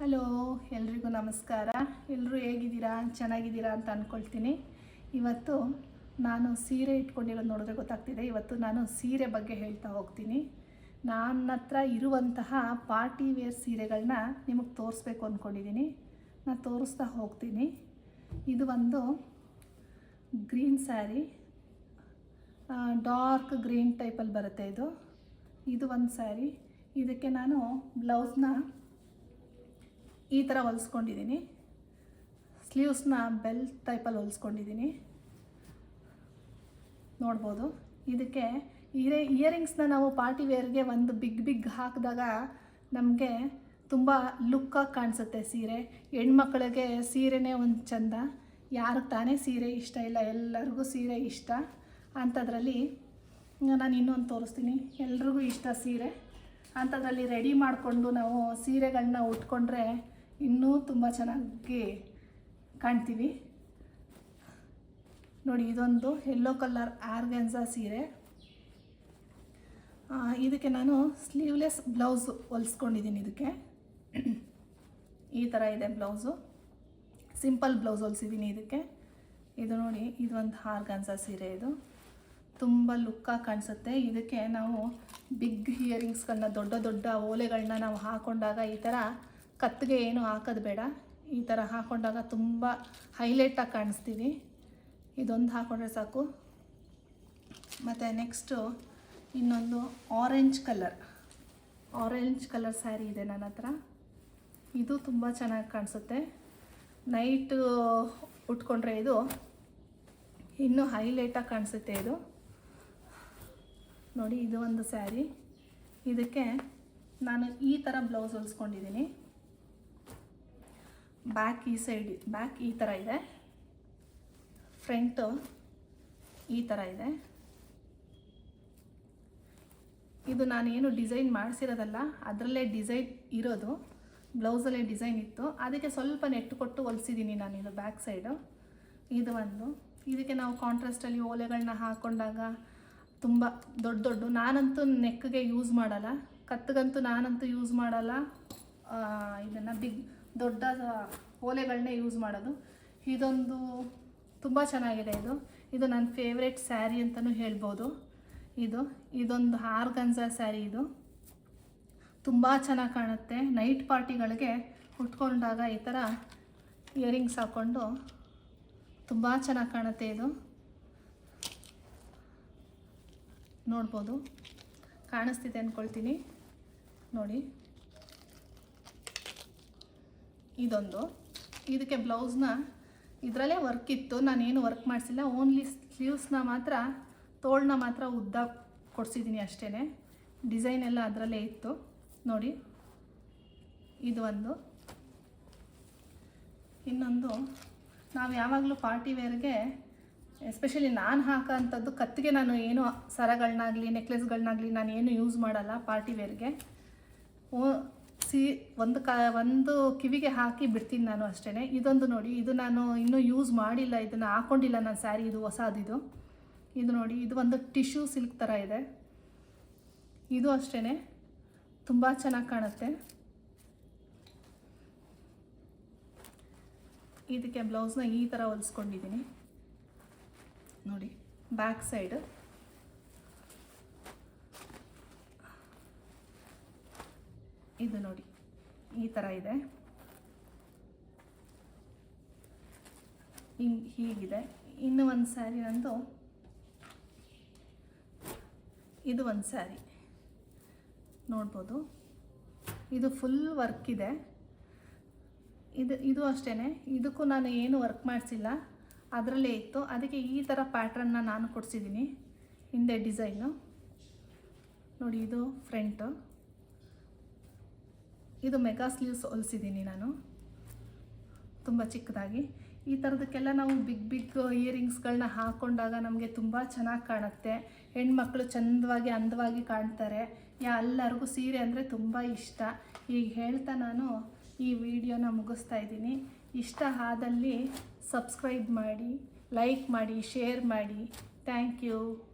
Hello, ಎಲ್ರಿಗೂ ನಮಸ್ಕಾರ. ಎಲ್ಲರೂ ಹೇಗಿದ್ದೀರಾ? ಚೆನ್ನಾಗಿದ್ದೀರಾ ಅಂತ ಅಂದ್ಕೊಳ್ತೀನಿ ಇವತ್ತು ನಾನು ಸೀರೆ ಇಟ್ಕೊಂಡಿರೋದು ನೋಡಿದ್ರೆ ಗೊತ್ತಾಗ್ತಿದೆ. ಇವತ್ತು ನಾನು ಸೀರೆ ಬಗ್ಗೆ ಹೇಳ್ತಾ ಹೋಗ್ತೀನಿ. ನನ್ನ ಹತ್ರ ಇರುವಂತಹ ಪಾರ್ಟಿ ವೇರ್ ಸೀರೆಗಳನ್ನ ನಿಮಗೆ ತೋರಿಸ್ಬೇಕು ಅಂದ್ಕೊಂಡಿದ್ದೀನಿ ನಾನು ತೋರಿಸ್ತಾ ಹೋಗ್ತೀನಿ. ಇದು ಒಂದು ಗ್ರೀನ್ ಸ್ಯಾರಿ. ಡಾರ್ಕ್ ಗ್ರೀನ್ ಟೈಪಲ್ಲಿ ಬರುತ್ತೆ ಇದು. ಇದು ಒಂದು ಸ್ಯಾರಿ. ಇದಕ್ಕೆ ನಾನು ಬ್ಲೌಸ್ನ ಈ ಥರ ಹೊಲಿಸ್ಕೊಂಡಿದ್ದೀನಿ ಸ್ಲೀವ್ಸ್ನ ಬೆಲ್ ಟೈಪಲ್ಲಿ ಹೊಲಿಸ್ಕೊಂಡಿದ್ದೀನಿ ನೋಡ್ಬೋದು. ಇದಕ್ಕೆ ಇಯರ್ ಇಯರಿಂಗ್ಸ್ನ ನಾವು ಪಾರ್ಟಿ ವೇರ್ಗೆ ಒಂದು ಬಿಗ್ ಬಿಗ್ ಹಾಕಿದಾಗ ನಮಗೆ ತುಂಬ ಲುಕ್ಕಾಗಿ ಕಾಣಿಸುತ್ತೆ ಸೀರೆ. ಹೆಣ್ಮಕ್ಳಿಗೆ ಸೀರೆನೇ ಒಂದು ಚಂದ. ಯಾರಿಗೆ ತಾನೇ ಸೀರೆ ಇಷ್ಟ ಇಲ್ಲ, ಎಲ್ಲರಿಗೂ ಸೀರೆ ಇಷ್ಟ. ಅಂಥದ್ರಲ್ಲಿ ನಾನು ಇನ್ನೊಂದು ತೋರಿಸ್ತೀನಿ. ಎಲ್ರಿಗೂ ಇಷ್ಟ ಸೀರೆ. ಅಂಥದ್ರಲ್ಲಿ ರೆಡಿ ಮಾಡಿಕೊಂಡು ನಾವು ಸೀರೆಗಳನ್ನ ಉಟ್ಕೊಂಡ್ರೆ ಇನ್ನೂ ತುಂಬ ಚೆನ್ನಾಗಿ ಕಾಣ್ತೀವಿ. ನೋಡಿ, ಇದೊಂದು ಯೆಲ್ಲೋ ಕಲರ್ ಆರ್ಗೆನ್ಸಾ ಸೀರೆ. ಇದಕ್ಕೆ ನಾನು ಸ್ಲೀವ್ಲೆಸ್ ಬ್ಲೌಸ್ ಹೊಲಿಸ್ಕೊಂಡಿದ್ದೀನಿ ಇದಕ್ಕೆ. ಈ ಥರ ಇದೆ ಬ್ಲೌಸು ಸಿಂಪಲ್ ಬ್ಲೌಸ್ ಹೊಲಿಸಿದ್ದೀನಿ ಇದಕ್ಕೆ. ಇದು ನೋಡಿ, ಇದೊಂದು ಆರ್ಗಾನ್ಸಾ ಸೀರೆ ಇದು. ತುಂಬ ಲುಕ್ಕಾಗಿ ಕಾಣಿಸುತ್ತೆ. ಇದಕ್ಕೆ ನಾವು ಬಿಗ್ ಇಯರಿಂಗ್ಸ್ಗಳನ್ನ ದೊಡ್ಡ ದೊಡ್ಡ ಓಲೆಗಳನ್ನ ನಾವು ಹಾಕೊಂಡಾಗ ಈ ಥರ ಕತ್ತಿಗೆ ಏನು ಹಾಕೋದು ಬೇಡ. ಈ ಥರ ಹಾಕೊಂಡಾಗ ತುಂಬ ಹೈಲೈಟಾಗಿ ಕಾಣಿಸ್ತೀವಿ. ಇದೊಂದು ಹಾಕೊಂಡ್ರೆ ಸಾಕು. ಮತ್ತು ನೆಕ್ಸ್ಟು ಇನ್ನೊಂದು orange colour orange colour saree ಇದೆ ನನ್ನ ಹತ್ರ. ಇದು ತುಂಬ ಚೆನ್ನಾಗಿ ಕಾಣಿಸುತ್ತೆ. ನೈಟು ಉಟ್ಕೊಂಡ್ರೆ ಇದು ಇನ್ನೂ ಹೈಲೈಟಾಗಿ ಕಾಣಿಸುತ್ತೆ ಇದು. ನೋಡಿ, ಇದು ಒಂದು ಸ್ಯಾರಿ ಇದಕ್ಕೆ ನಾನು ಈ ಥರ ಬ್ಲೌಸ್ ಹೊಲಿಸ್ಕೊಂಡಿದ್ದೀನಿ. ಬ್ಯಾಕ್ ಈ ಸೈಡ್ ಬ್ಯಾಕ್ ಈ ಥರ ಇದೆ. ಫ್ರಂಟು ಈ ಥರ ಇದೆ. ಇದು ನಾನು ಏನು ಡಿಸೈನ್ ಮಾಡಿಸಿರೋದಲ್ಲ, ಅದರಲ್ಲೇ ಡಿಸೈನ್ ಇರೋದು. ಬ್ಲೌಸಲ್ಲೇ ಡಿಸೈನ್ ಇತ್ತು. ಅದಕ್ಕೆ ಸ್ವಲ್ಪ ನೆಟ್ಟು ಕೊಟ್ಟು ಹೊಲಿಸಿದ್ದೀನಿ ನಾನು ಇದು ಬ್ಯಾಕ್ ಸೈಡು ಇದು ಒಂದು. ಇದಕ್ಕೆ ನಾವು ಕಾಂಟ್ರಾಸ್ಟಲ್ಲಿ ಓಲೆಗಳನ್ನ ಹಾಕ್ಕೊಂಡಾಗ ತುಂಬ ದೊಡ್ಡ ದೊಡ್ಡ, ನಾನಂತೂ ನೆಕ್ಗೆ ಯೂಸ್ ಮಾಡಲ್ಲ. ಕತ್ತಿಗಂತೂ ನಾನಂತೂ ಯೂಸ್ ಮಾಡಲ್ಲ. ಇದನ್ನು ಬಿಗ್ ದೊಡ್ಡ ಓಲೆಗಳನ್ನೇ ಯೂಸ್ ಮಾಡೋದು. ಇದೊಂದು ತುಂಬ ಚೆನ್ನಾಗಿದೆ ಇದು. ಇದು ನನ್ನ ಫೇವ್ರೆಟ್ ಸ್ಯಾರಿ ಅಂತಲೂ ಹೇಳ್ಬೋದು. ಇದು, ಇದೊಂದು ಆರ್ಗನ್ಸ ಸ್ಯಾರಿ ಇದು. ತುಂಬ ಚೆನ್ನಾಗಿ ಕಾಣುತ್ತೆ. ನೈಟ್ ಪಾರ್ಟಿಗಳಿಗೆ ಉಟ್ಕೊಂಡಾಗ ಈ ಥರ ಇಯರಿಂಗ್ಸ್ ಹಾಕ್ಕೊಂಡು ತುಂಬ ಚೆನ್ನಾಗಿ ಕಾಣುತ್ತೆ ಇದು. ನೋಡ್ಬೋದು. ಕಾಣಿಸ್ತಿದೆ ಅಂದ್ಕೊಳ್ತೀನಿ ನೋಡಿ. ಇದೊಂದು. ಇದಕ್ಕೆ ಬ್ಲೌಸ್ನ ಇದರಲ್ಲೇ ವರ್ಕ್ ಇತ್ತು. ನಾನೇನು ವರ್ಕ್ ಮಾಡಿಸಿಲ್ಲ. ಓನ್ಲಿ ಸ್ಲೀವ್ಸ್ನ ಮಾತ್ರ ತೋಳನ್ನ ಮಾತ್ರ ಉದ್ದ ಕೊಡಿಸಿದ್ದೀನಿ ಅಷ್ಟೇ ಡಿಸೈನ್ ಎಲ್ಲ ಅದರಲ್ಲೇ ಇತ್ತು. ನೋಡಿ. ಇದು ಒಂದು. ಇನ್ನೊಂದು. ನಾವು ಯಾವಾಗಲೂ ಪಾರ್ಟಿ ವೇರ್ಗೆ ಎಸ್ಪೆಷಲಿ ನಾನು ಹಾಕೋಂಥದ್ದು ಕತ್ತಿಗೆ ನಾನು ಏನು ಸರಗಳನ್ನಾಗಲಿ ನೆಕ್ಲೆಸ್ಗಳನ್ನಾಗಲಿ ನಾನು ಏನು ಯೂಸ್ ಮಾಡಲ್ಲ ಪಾರ್ಟಿ ವೇರ್ಗೆ ಓ ಸಿ ಒಂದು ಕ, ಒಂದು ಕಿವಿಗೆ ಹಾಕಿ ಬಿಡ್ತೀನಿ ನಾನು ಅಷ್ಟೇ ಇದೊಂದು ನೋಡಿ, ಇದು ನಾನು ಇನ್ನೂ ಯೂಸ್ ಮಾಡಿಲ್ಲ, ಇದನ್ನು ಹಾಕ್ಕೊಂಡಿಲ್ಲ ನಾನು ಸ್ಯಾರಿ ಇದು ಹೊಸದಿದು. ಇದು ನೋಡಿ, ಇದು ಒಂದು ಟಿಶ್ಯೂ ಸಿಲ್ಕ್ ಥರ ಇದೆ. ಇದು ಅಷ್ಟೇ ತುಂಬ ಚೆನ್ನಾಗಿ ಕಾಣುತ್ತೆ. ಇದಕ್ಕೆ ಬ್ಲೌಸ್ನ ಈ ಥರ ಹೊಲಿಸ್ಕೊಂಡಿದ್ದೀನಿ ನೋಡಿ ಬ್ಯಾಕ್ ಸೈಡ್ ಇದು ನೋಡಿ, ಈ ಥರ ಇದೆ. ಹಿಂಗ್ ಹೀಗಿದೆ. ಇನ್ನು ಒಂದು ಸ್ಯಾರಿ ನಂದು ಇದು ಒಂದು ಸ್ಯಾರಿ. ನೋಡ್ಬೋದು. ಇದು ಫುಲ್ ವರ್ಕ್ ಇದೆ. ಇದು ಇದು ಅಷ್ಟೇ ಇದಕ್ಕೂ ನಾನು ಏನು ವರ್ಕ್ ಮಾಡಿಸಿಲ್ಲ. ಅದರಲ್ಲೇ ಇತ್ತು. ಅದಕ್ಕೆ ಈ ಥರ ಪ್ಯಾಟ್ರನ್ನ ನಾನು ಕೊಡಿಸಿದ್ದೀನಿ ಹಿಂದೆ ಡಿಸೈನು ನೋಡಿ, ಇದು ಫ್ರಂಟು ಇದು ಮೆಗಾ ಸ್ಲೀವ್ಸ್ ಹೊಲಿಸಿದ್ದೀನಿ ನಾನು. ತುಂಬ ಚಿಕ್ಕದಾಗಿ. ಈ ಥರದಕ್ಕೆಲ್ಲ ನಾವು ಬಿಗ್ ಬಿಗ್ ಇಯರಿಂಗ್ಸ್ಗಳನ್ನ ಹಾಕ್ಕೊಂಡಾಗ ನಮಗೆ ತುಂಬ ಚೆನ್ನಾಗಿ ಕಾಣುತ್ತೆ. ಹೆಣ್ಮಕ್ಳು ಚಂದವಾಗಿ ಅಂದವಾಗಿ ಕಾಣ್ತಾರೆ. ಎಲ್ಲರಿಗೂ ಸೀರೆ ಅಂದರೆ ತುಂಬ ಇಷ್ಟ. ಈಗ ಹೇಳ್ತಾ ನಾನು ಈ ವಿಡಿಯೋನ ಮುಗಿಸ್ತಾ ಇದ್ದೀನಿ. ಇಷ್ಟ ಆದಲ್ಲಿ ಸಬ್ಸ್ಕ್ರೈಬ್ ಮಾಡಿ, ಲೈಕ್ ಮಾಡಿ, ಶೇರ್ ಮಾಡಿ. Thank you.